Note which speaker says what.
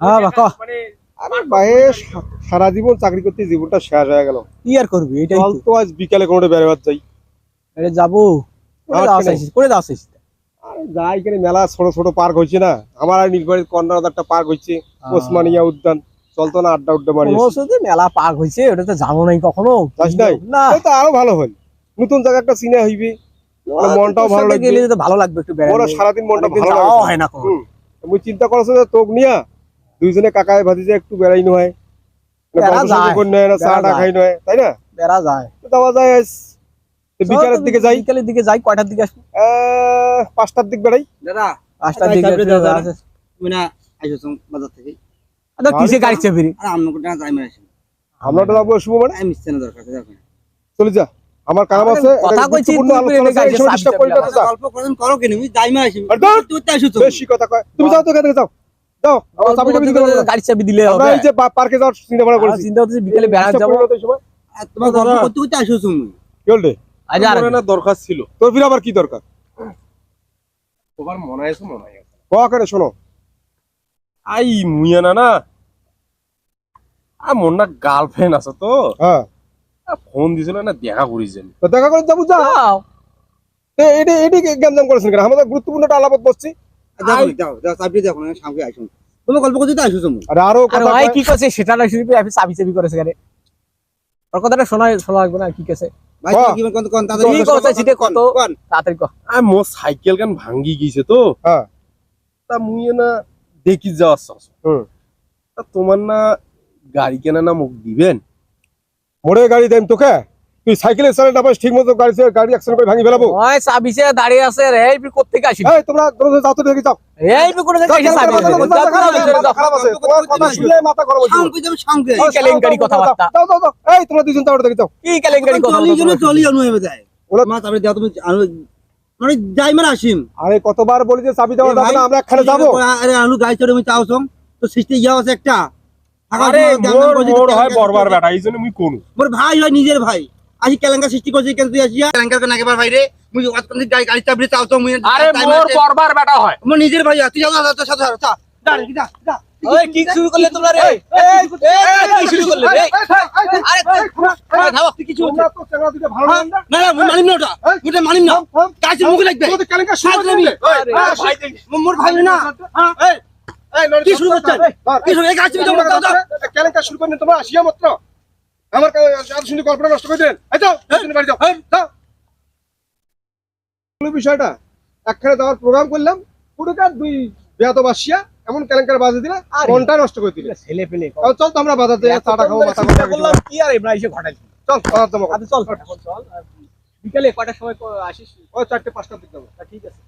Speaker 1: হ্যাঁ বা
Speaker 2: মানে
Speaker 3: আরে ভাই সারা জীবন চাকরি করতে জীবনটা শেষ হয়ে গেল।
Speaker 1: কি আর করবি এটাই তো।
Speaker 3: তো আজ বিকালে কোনো বেড়াবার যাই।
Speaker 1: আরে যাব।
Speaker 3: কেন? আরে যাই এখানে মেলা ছোট ছোট পার্ক হয়েছে না? আমার আর নীলবাড়ির কর্নার একটা পার্ক হয়েছে ওসমানিয়া উদ্যান। চলতো না আড্ডা উড্ডা মারি
Speaker 1: মেলা পাক হয়েছে ওটা তো যাব নাই কখনো।
Speaker 3: যাস নাই?
Speaker 1: না।
Speaker 3: তো আরও ভালো হল। নতুন জায়গা একটা চিনে হইবে। মানে মনটাও ভালো লাগবে।
Speaker 1: গেলে তো ভালো লাগবে একটু বেড়াতে।
Speaker 3: সারাদিন মনটা ভালো
Speaker 1: হয় না।
Speaker 3: মুই চিন্তা করছ যে তোক নিয়া দুইজনে কাকায় ভাতিজে একটু বেড়াই নয় চা টা খাই তাই না?
Speaker 1: বেড়া যায়।
Speaker 3: যাওয়া যায় বিকালের দিকে যাই।
Speaker 1: বিকালের দিকে যাই কয়টার দিকে আসব?
Speaker 3: আহ, পাঁচটার দিক বেড়াই।
Speaker 4: দাদা
Speaker 1: পাঁচটার দিকে
Speaker 4: আইসো বাজার থেকে।
Speaker 1: কিসে গাড়ি চাপি
Speaker 4: আর আমি কোটা যাই মেরে
Speaker 3: আমরা তো যাব শুভ মানে?
Speaker 4: আমি দরকার
Speaker 3: চলে যা। আমার কাম আছে
Speaker 1: কথা কইছি,
Speaker 3: disturb করি
Speaker 4: করেন কেন আমি আসি তুই
Speaker 3: বেশি কথা কয়। তুমি যাও তো এখান থেকে যাও। যাও আমার চাবি দিতে
Speaker 1: গাড়ি চাবি দিলে হবে।
Speaker 3: এই যে পার্কে যাওয়ার চিন্তা ভাবনা
Speaker 1: আমার
Speaker 3: করেছি।
Speaker 1: চিন্তা হচ্ছে বিকালে বেড়াতে যাব।
Speaker 4: তোমার গল্প করতে করতে আইসো তুমি।
Speaker 3: কি বললে?
Speaker 1: আজ আর
Speaker 2: না দরকার ছিল?
Speaker 3: তোর ফিরে আবার কি দরকার?
Speaker 2: তোমার মনে আছে মনে আছে।
Speaker 3: ক করে শোনো।
Speaker 2: আই মুইয়া না না আ মোর না গার্লফ্রেন্ড আছে তো।
Speaker 3: হ্যাঁ।
Speaker 2: ফোন দিছিল না দেখা
Speaker 3: তো দেখা করে যাব
Speaker 1: যাও।
Speaker 3: এটি এটি গ্যামজাম করেছেন কেন? আমাদের গুরুত্বপূর্ণ একটা আলাপত বসছি।
Speaker 4: যাও যাও যাও চাবি দেখো সামনে আইসো। তুমি গল্প করতে তো আইসো
Speaker 3: আর
Speaker 1: আরও
Speaker 3: কথা
Speaker 1: ভাই
Speaker 3: কয়-
Speaker 1: কি করছে সেটা না শুনবি আমি চাবি চাবি করেছে কেন। ওর কথাটা শোনা শোনা লাগবে না কি কেছে
Speaker 4: ভাই
Speaker 3: বাহ।
Speaker 4: কি? কোন কোন তাদের
Speaker 1: কি কথা সেটা কত? তাড়াতাড়ি কহ
Speaker 2: আ মোর সাইকেল গান ভাঙ্গি গিয়েছে তো?
Speaker 3: হ্যাঁ।
Speaker 2: তা মুইয়া না দেখি যাওয়ার চাষ
Speaker 3: হুম।
Speaker 2: তা তোমার না গাড়ি কেনা না মুখ দিবেন?
Speaker 3: মোড়ে গাড়ি দেন তোকে তুই সাইকেলের সামনে না পাস ঠিক মতো গাড়ি গাড়ি অ্যাক্সিডেন্ট করে ভাঙি ফেলাবো
Speaker 1: ওই চাবি সে দাঁড়িয়ে আছে রে এই কোথা থেকে আসিস
Speaker 3: এই তোমরা তোমরা যাও তো দেখি যাও
Speaker 1: এই
Speaker 3: খারাপ আছে, তোমার কথা শুনলে মাথা হচ্ছে।
Speaker 4: যাবে সামনে
Speaker 1: কি কেলেঙ্কারি কথাবার্তা
Speaker 3: যাও যাও যাও এই তোমরা দুজন যাও দেখি যাও
Speaker 1: কি কেলেঙ্কারি কথা
Speaker 4: চলি জন্য চলি দেয়
Speaker 3: ওরা-
Speaker 4: মা তারপরে দাও তুমি মানে যাই মেরে আসিম
Speaker 3: আরে কতবার বলি যে চাবি
Speaker 4: ভাই,
Speaker 3: না আমরা একখানে যাব
Speaker 4: আরে আলু গাড়ি চড়ে আমি চাওছম তো সৃষ্টি ইয়া আছে একটা
Speaker 2: আরে
Speaker 4: সময় জ্ঞান দান
Speaker 2: মোর মোর হয় বরবার বেটা এই জন্য মুই কোন
Speaker 4: মোর ভাই হয় নিজের ভাই কেলেঙ্কা সৃষ্টি করছি কেন তুই আসিয়া কেলেঙ্কার কেন একেবার ভাই রে মুই আজকাল গাড়ি গাড়ি চাবড়ে চাও তো মুই
Speaker 2: আরে মোর বরবার বেটা হয়
Speaker 4: মোর নিজের ভাই তুই যাও না তোর সাথে যা যা যা যা
Speaker 1: ওই কি শুরু করলে তোমরা রে এই কি শুরু করলে রে আরে আরে
Speaker 4: তুই কিছু
Speaker 3: তোমরা তো চেঙ্গা দুটো ভালো
Speaker 4: হ্যাঁ?
Speaker 3: না
Speaker 4: না না মুই মানিম না ওটা ওটা মানিম না গাছের মুখে লাগবে
Speaker 3: তোমাদের কেলেঙ্কা শুরু
Speaker 4: সাজ
Speaker 1: আরে
Speaker 3: হ্যাঁ,
Speaker 1: ভাই
Speaker 4: মোর- মোর ভাই না হ্যাঁ কি শুরু করছেন? কি শুরু এই গাছ
Speaker 3: করেন তোমরা আসিয়া মাত্র। আমার আর শুনি কল্পনা নষ্ট করে দেন। এই যাও বাড়ি যাও। যাও। বিষয়টা একখানে যাওয়ার প্রোগ্রাম করলাম পুরোকার দুই বেয়াদব আসিয়া এমন কেলেঙ্কার বাজে দিলে
Speaker 1: আরে।
Speaker 3: মনটা নষ্ট করে দিলে।
Speaker 1: ছেলে পেলে
Speaker 3: চল তো আমরা বাজার যাই চাটা খাব মাথা
Speaker 1: চিন্তা কি আর এসে ঘটাইছি
Speaker 3: চল যাব
Speaker 1: আচ্ছা চল চল। বিকালে কয়টার সময় আসিস?
Speaker 3: ওই চারটে পাঁচটার দিকে যাব।
Speaker 1: ঠিক আছে।